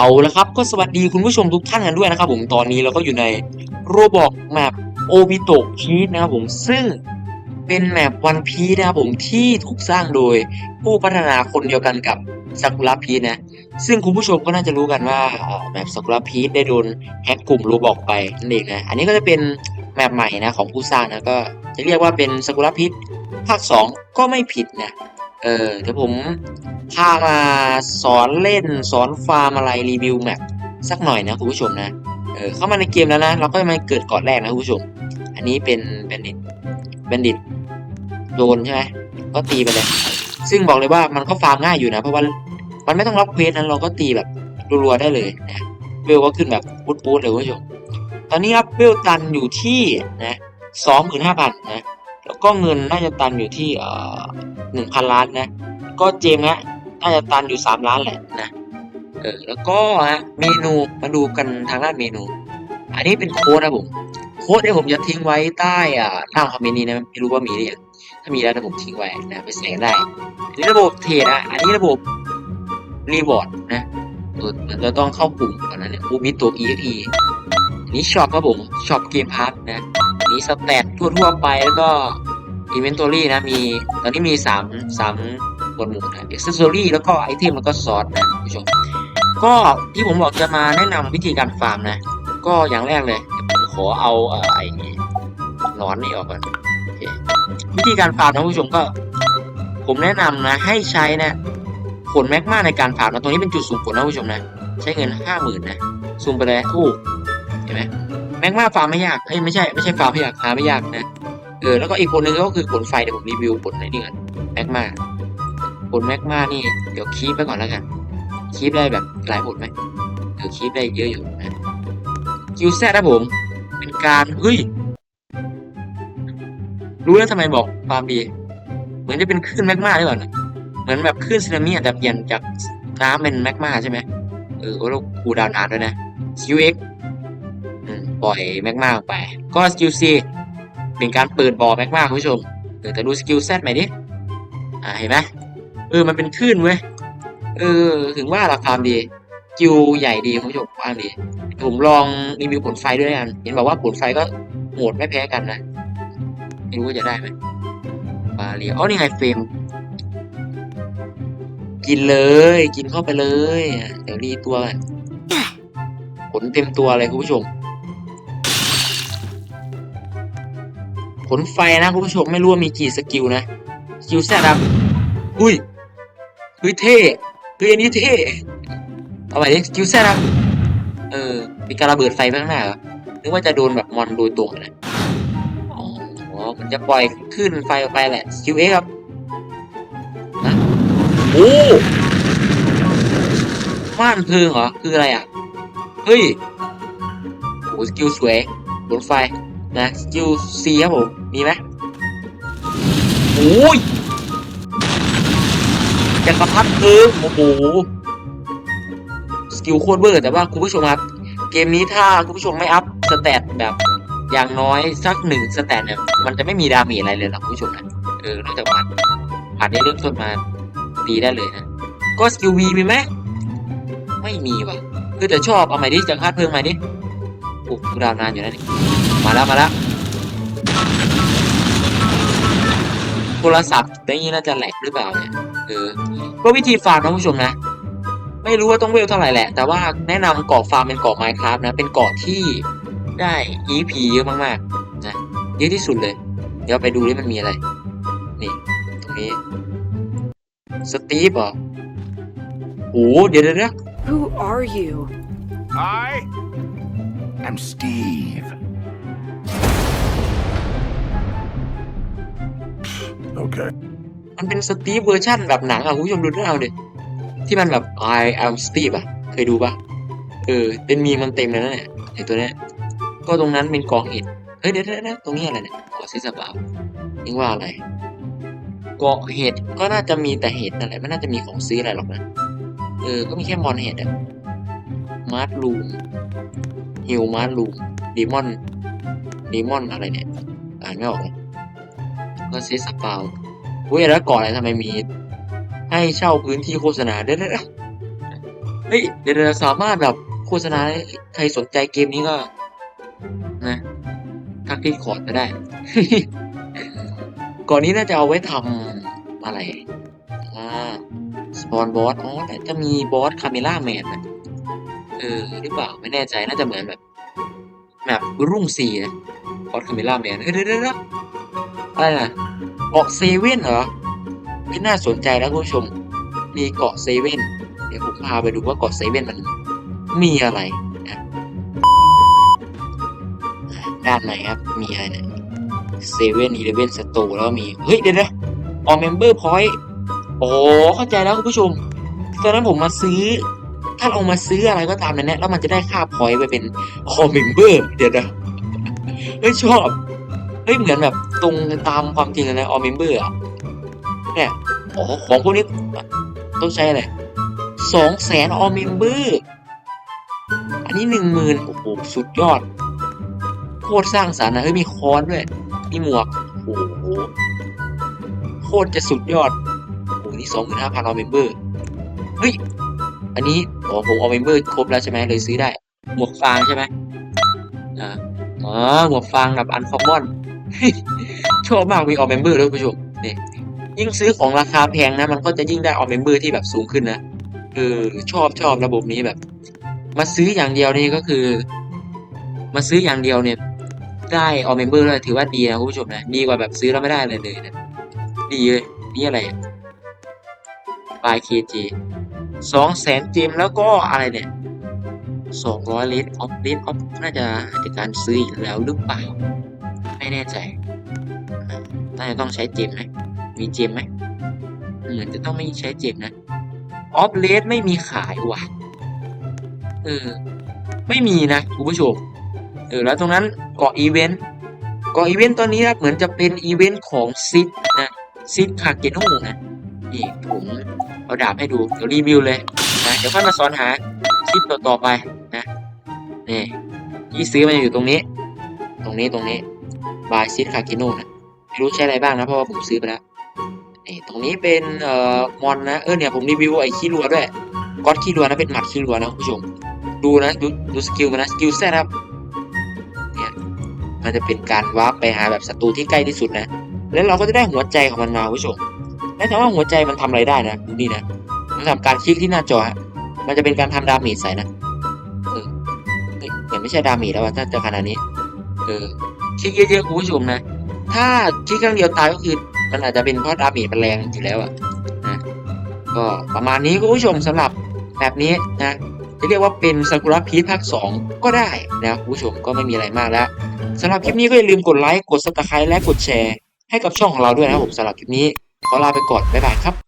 เอาละครับก็สวัสดีคุณผู้ชมทุกท่านกันด้วยนะครับผมตอนนี้เราก็อยู่ในโรบอกแมปโอบิโตะพีชนะครับผมซึ่งเป็นแมปวันพีนะครับผมที่ถูกสร้างโดยผู้พัฒนาคนเดียวกันกับซากุระพีชนะ ซึ่งคุณผู้ชมก็น่าจะรู้กันว่าแมปซากุระพีชได้โดนแฮ็กกลุ่มโรบอกไปนั่นเองนะอันนี้ก็จะเป็นแมปใหม่นะของผู้สร้างนะก็จะเรียกว่าเป็นซากุระพีชภาคสองก็ไม่ผิดนะ เออเดี๋ยวผมพามาสอนเล่นสอนฟาร์มอะไรรีวิวแมปสักหน่อยนะคุณผู้ชมนะเออเข้ามาในเกมแล้วนะ เราก็มาเกิดก่อนแรกนะคุณผู้ชม อันนี้เป็นแบนดิตแบนดิตโดนใช่ไหมก็ตีไปเลย ซึ่งบอกเลยว่ามันก็ฟาร์มง่ายอยู่นะ เพราะว่ามันไม่ต้องรับเควสนั้นเราก็ตีแบบรัวๆได้เลยนะเวลก็ขึ้นแบบปุ๊ดๆเลยคุณผู้ชม ตอนนี้ครับเวลตันอยู่ที่นะสองหมื่นห้าพันนะ แล้วก็เงินน่าจะตันอยู่ที่เอ่อหนึ่งพันล้านนะ ก็เจมส์ฮะน่าจะตันอยู่สามล้านแหละนะเออแล้วก็ฮะเมนูมาดูกันทางด้านเมนู อันนี้เป็นโค้ดนะผมโค้ดเนี่ยผมจะทิ้งไว้ใต้อ่าใต้คอมเมนต์นี้นะไม่รู้ว่ามีหรือยังถ้ามีแล้วนะผมทิ้งไว้นะไปใส่กันได้อันนี้ระบบเทรดอะอันนี้ระบบรีวอร์ดนะเออมันจะต้องเข้ากลุ่มก่อนนะเนี่ยอูมิตัว EXE อันนี้ช็อปครับผมช็อปเกมพาร์ทนะ อันนี้สแตททั่วๆไปแล้วก็อินเวนทอรี่นะมีตอนนี้มีสามสามหมวดหมู่นะ accessory แล้วก็ไอเทมแล้วก็ซอสนะคุณผู้ชมก็ที่ผมบอกจะมาแนะนำวิธีการฟาร์มนะ ก็อย่างแรกเลยผมขอเอาเอ่อไอ้หนอนนี่ออกก่อนวิธีการฟาร์มนะคุณผู้ชมก็ ผมแนะนำนะ ให้ใช้นะผลแมกมาในการฟาร์มนะตรงนี้เป็นจุดสูงผลนะคุณผู้ชมนะ ใช้เงินห้าหมื่นนะซูมไปเลยอู้เห็นไหม แมกมาฟาร์มไม่ยากเอ้ยไม่ใช่ไม่ใช่ฟาร์มไม่ยากหาไม่ยากนะเออแล้วก็อีกผลหนึ่งก็คือผลไฟเดี๋ยวผมรีวิวผลไหนนี่ก่อนแมกมาผลแมกมานี่เดี๋ยวคีบไปก่อนแล้วกันคีบได้แบบหลายผลไหมเดี๋ยวคีบได้เยอะอยู่นะคิวแซดนะผม เป็นการเฮ้ยรู้แล้วทำไมบอกความดี เหมือนจะเป็นคลื่นแมกมาหรือเปล่านะเหมือนแบบคลื่นสึนามิแต่เปลี่ยนจากน้ำเป็นแมกมาใช่ไหมเออโอ้แล้วกูดาวนานด้วยนะ QX อืม ปล่อยแมกมาออกไป ก็สกิลซีเป็นการเปิดบ่อแมกมาคุณผู้ชมเออแต่ดูสกิลแซดใหม่ดิอ่าเห็นไหมเออมันเป็นคลื่นเว้ยเออถึงว่าราคาดีคิวใหญ่ดีคุณผู้ชมกว้างดีผมลองรีวิวผลไฟด้วยกันเห็นบอกว่าผลไฟก็โหดไม่แพ้กันนะไม่รู้ว่าจะได้ไหมบาเรียอ๋อนี่ไงเฟรมกินเลย กินเข้าไปเลย เดี๋ยวรีตัวกันผลเต็มตัวเลยคุณผู้ชม ผลไฟนะคุณผู้ชมไม่รู้ว่ามีกี่สกิลนะสกิลแซดครับอุ้ยเฮ้ยเท่เฮ้ยอันนี้เท่เอาไปดิสกิลแซดครับเออมีการระเบิดไฟข้างหน้าเหรอนึกว่าจะโดนแบบมอนโดยตรงเลยอ๋อมันจะปล่อยขึ้นไฟออกไปแหละสกิลเอครับนะโอ้ม่านเพลิงเหรอคืออะไรอะเฮ้ยโอ้สกิลสวยบนไฟ นะสกิลซีครับผม มีไหมโอ้ยจักรพรรดิเพลิงโอ้โห สกิลโคตรเบอร์แต่ว่าคุณผู้ชมครับ เกมนี้ถ้าคุณผู้ชมไม่อัพสเตตแบบอย่างน้อยสักหนึ่งสเตตเนี่ยมันจะไม่มีดาเมจอะไรเลยนะคุณผู้ชมนะเออนอกจากผ่านผ่านในเริ่มต้นมาตีได้เลยนะ ก็สกิลวีมีไหมไม่มีว่ะคือแต่ชอบเอาใหม่ดิจักรพรรดิเพลิงใหม่ดิ โอ้กูดาวนานอยู่นะนี่มาแล้วมาแล้วโทรศัพท์ได้ยินน่าจะแหลกหรือเปล่าเนี่ยเออก็วิธีฟาร์มนะผู้ชมนะ ไม่รู้ว่าต้องเวลเท่าไหร่แหละ แต่ว่าแนะนำเกาะฟาร์มเป็นเกาะไมค์ครับนะ เป็นเกาะที่ได้ EP เยอะมากๆนะเยอะที่สุดเลย เดี๋ยวไปดูดิมันมีอะไร นี่ ตรงนี้สตีฟเหรอโอ้เดี๋ยวเดี๋ยวเดี๋ยว Who are you? I am Steve. Okay. มันเป็นสตีฟเวอร์ชั่นแบบหนังอะคุณผู้ชมดูเรื่องเอาดิที่มันแบบ I am Steve อะเคยดูปะเออ เป็นมีมมันเต็มเลยนะเนี่ยไอตัวเนี้ยก็ตรงนั้นเป็นกองเห็ดเฮ้ยเดี๋ยวเดี๋ยวเดี๋ยวตรงนี้อะไรเนี่ยขอซิสบาวนี่ว่าอะไรเกาะเห็ดก็น่าจะมีแต่เห็ดนั่นแหละไม่น่าจะมีของซื้ออะไรหรอกนะ เออ ก็มีแค่มอนเห็ดอะมาร์ทลูม ฮิวมาร์ทลูมดีมอนดีมอนอะไรเนี่ยอ่านไม่ออกเลยก็ซิสบาวเว้ยแล้วก่อนอะไรทำไมมี ให้เช่าพื้นที่โฆษณาเด้อเฮ้ยเดี๋ยวเราสามารถแบบโฆษณาใครสนใจเกมนี้ก็ นะทักที่ขอดก็ได้ ก่อนนี้น่าจะเอาไว้ทำอะไรอ่าสปอนบอสอ๋อแต่จะมีบอสคาเมล่าแมนนะ เออหรือเปล่าไม่แน่ใจน่าจะเหมือนแบบแบบรุ่งสีนะบอสคาเมล่าแมนเฮ้ยเดี๋ยวเดี๋ยวเดี๋ยวอะไรนะเกาะเซเว่นเหรอไม่น่าสนใจนะคุณผู้ชมมีเกาะเซเว่นเดี๋ยวผมพาไปดูว่าเกาะเซเว่นมันมีอะไรนะด้านไหนครับมีอะไรเนี่ยเซเว่นอีเลเว่นสตูแล้วมี เฮ้ยเดี๋ยวนะออเมมเบอร์พอยต์โอ้เข้าใจแล้วคุณผู้ชมตอนนั้นผมมาซื้อ ถ้าเรามาซื้ออะไรก็ตามในเนี้ยแล้วมันจะได้ค่าพอยต์ไปเป็นออเมมเบอร์เดี๋ยวนะเฮ้ยชอบเฮ้ยเหมือนแบบตรงตามความจริงเลยนะออเมมเบอร์อะเนี่ยอ๋อของพวกนี้ต้องใช้อะไรสองแสนออมเมมเบอร์อันนี้หนึ่งหมื่นโอ้โหสุดยอดโคตรสร้างสรรค์นะเฮ้ยมีค้อนด้วยมีหมวกโอ้โหโคตรจะสุดยอดโอ้โหนี่สองหมื่นห้าพันออมเมมเบอร์เฮ้ย อันนี้อ๋อผมออมเมมเบอร์ครบแล้วใช่ไหมเลยซื้อได้ หมวกฟางใช่ไหมอ่าอ๋อหมวกฟางกับอันคอมมอนชอบมากมีออมเมมเบอร์ด้วยผู้ชมนี่ยิ่งซื้อของราคาแพงนะ มันก็จะยิ่งได้ออมเมมเบอร์ที่แบบสูงขึ้นนะเออชอบชอบระบบนี้แบบ มาซื้ออย่างเดียวนี่ก็คือ มาซื้ออย่างเดียวเนี่ย ได้ออเมมเบอร์เลยถือว่าดีนะคุณผู้ชมนะดีกว่าแบบซื้อแล้วไม่ได้เลยเลยนะดีเลยนี่อะไรปลายเคจี สองแสนเจมแล้วก็อะไรเนี่ยสองร้อยเลทออฟเลทออฟน่าจะจากการซื้ออีกแล้วหรือเปล่า ไม่แน่ใจน่าจะต้องใช้เจมไหมมีเจมไหมเหมือนจะต้องไม่ใช้เจมนะออฟเลสไม่มีขายว่ะเออไม่มีนะคุณผู้ชมเออแล้วตรงนั้นเกาะอีเวนต์เกาะอีเวนต์ตอนนี้นะเหมือนจะเป็นอีเวนต์ของซิดนะซิดคาเกโน่นะ นี่ผมเอาดาบให้ดูเดี๋ยวรีวิวเลยนะเดี๋ยวค่อยมาสอนหาคลิปต่อๆไปนะนี่ที่ซื้อมาอยู่ตรงนี้ ตรงนี้ตรงนี้บายซิดคาเกโน่นะไม่รู้ใช้อะไรบ้างนะเพราะว่าผมซื้อไปแล้วนี่ตรงนี้เป็นเอ่อมอนนะเออเนี่ยผมรีวิวไอ้ขี้รัวด้วยก๊อตขี้รัวนะเป็นหมัดขี้รัวนะคุณผู้ชมดูนะดูดูสกิลมันนะสกิลแซดครับเนี่ยมันจะเป็นการวาร์ปไปหาแบบศัตรูที่ใกล้ที่สุดนะ แล้วเราก็จะได้หัวใจของมันมาคุณผู้ชม และถามว่าหัวใจมันทำอะไรได้นะดูนี่นะมันทำการคลิกที่หน้าจอฮะมันจะเป็นการทำดาเมจใส่นะเออเฮ้ยแต่ไม่ใช่ดาเมจแล้วว่าถ้าจะขนาดนี้ เออคลิกเยอะๆคุณผู้ชมนะ ถ้าคลิกครั้งเดียวตายก็คือมันอาจจะเป็นเพราะดาเมจมันแรงอยู่แล้วอะนะก็ประมาณนี้คุณผู้ชมสำหรับแบบนี้นะจะเรียกว่าเป็นซากุระพีภาคสองก็ได้นะคุณผู้ชมก็ไม่มีอะไรมากแล้วสำหรับคลิปนี้ก็อย่าลืมกดไลค์กดซับสไครต์และกดแชร์ให้กับช่องของเราด้วยนะครับผมสำหรับคลิปนี้ ขอลาไปก่อน บ๊ายบายครับ